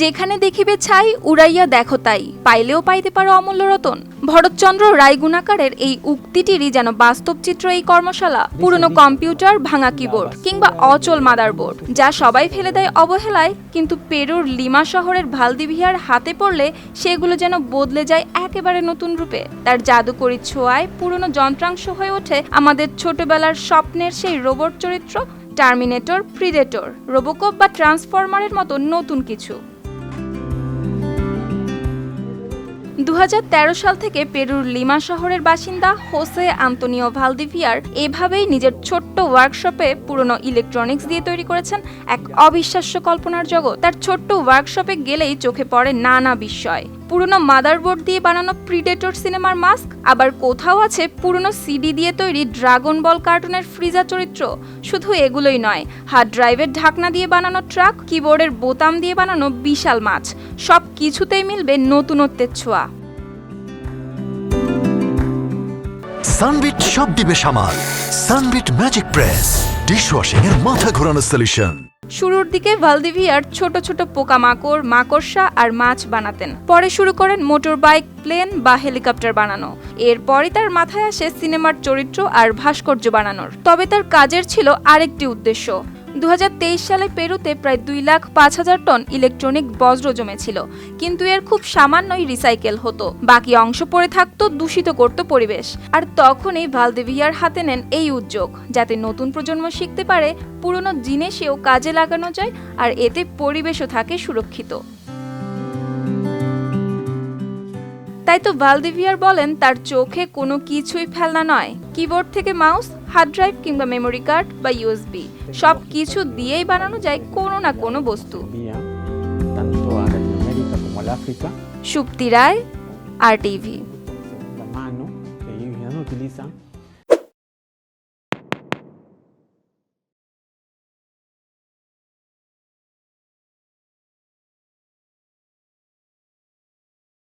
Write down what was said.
যেখানে দেখিবে ছাই, উড়াইয়া দেখো তাই। পাইলেও পাইতে পারো অমূল্য রতন। ভরতচন্দ্র রায়গুণাকারের এই উক্তিটিরই যেন বাস্তব চিত্র এই কর্মশালা, পুরনো কম্পিউটার, ভাঙা কিবোর্ড কিংবা অচল মাদারবোর্ড যা সবাই ফেলে দেয় অবহেলায়, কিন্তু পেরুর লিমা শহরের ভালদিভিয়ার হাতে পড়লে সেগুলো যেন বদলে যায় একেবারে নতুন রূপে। তার জাদুকরী ছোঁয়ায় পুরনো যন্ত্রাংশ হয়ে ওঠে আমাদের ছোটবেলার স্বপ্নের সেই রোবট চরিত্র, টার্মিনেটর, প্রিডেটর, রোবোকপ বা ট্রান্সফরমারের মতো নতুন কিছু। দু হাজার তেরো সাল থেকে পেরুর লিমা শহরের বাসিন্দা হোসে আন্তোনিও ভালদিভিয়ার এভাবেই নিজের ছোট্ট ওয়ার্কশপে পুরনো ইলেকট্রনিক্স দিয়ে তৈরি করেছেন এক অবিশ্বাস্য কল্পনার জগৎ। তার ছোট্ট ওয়ার্কশপে গেলেই চোখে পড়ে নানা বিস্ময়। পুরনো মাদারবোর্ড দিয়ে বানানো প্রিডেটর সিনেমার মাস্ক, আবার কোথাও আছে পুরনো সিডি দিয়ে তৈরি ড্রাগন বল কার্টুনের ফ্রিজা চরিত্র। শুধু এগুলোই নয় হার্ড ড্রাইভের ঢাকনা দিয়ে বানানো ট্রাক কিবোর্ডের বোতাম দিয়ে বানানো বিশাল মাছ। সব কিছুতেই মিলবে নতুনত্বের ছোঁয়া। সানবিট সব দিবে সামাল। সানবিট ম্যাজিক প্রেস ডিশওয়াশিং এর মাথা ঘোরানো সলিউশন শুরুর দিকে ভালদিভিয়ার ছোট ছোট পোকামাকড়, মাকড়সা আর মাছ বানাতেন। পরে শুরু করেন মোটর বাইক প্লেন বা হেলিকপ্টার বানানো। এরপরই তার মাথায় আসে সিনেমার চরিত্র আর ভাস্কর্য বানানোর। তবে তার কাজের ছিল আরেকটি উদ্দেশ্য। দু হাজার তেইশ সালে পেরুতে প্রায় দুই লাখ পাঁচ হাজার টন ইলেকট্রনিক বজ্র জমেছিল, কিন্তু এর খুব সামান্যই রিসাইকেল হতো। বাকি অংশ পড়ে থাকতো দূষিত করত পরিবেশ। আর তখনই ভালদেভিয়ার হাতে নেন এই উদ্যোগ, যাতে নতুন প্রজন্ম শিখতে পারে পুরনো জিনিসেও কাজে লাগানো যায় আর এতে পরিবেশও থাকে সুরক্ষিত। তাই তো ভালদিভিয়ার বলেন, তার চোখে কোনো কিছুই ফেলনা নয়। কিবোর্ড থেকে মাউস হার্ড ড্রাইভ কিংবা মেমোরি কার্ড বা ইউএসবি। সব কিছু দিয়েই বানানো যায় কোনো না কোনো বস্তু। সুপ্তি রায় আর টিভি।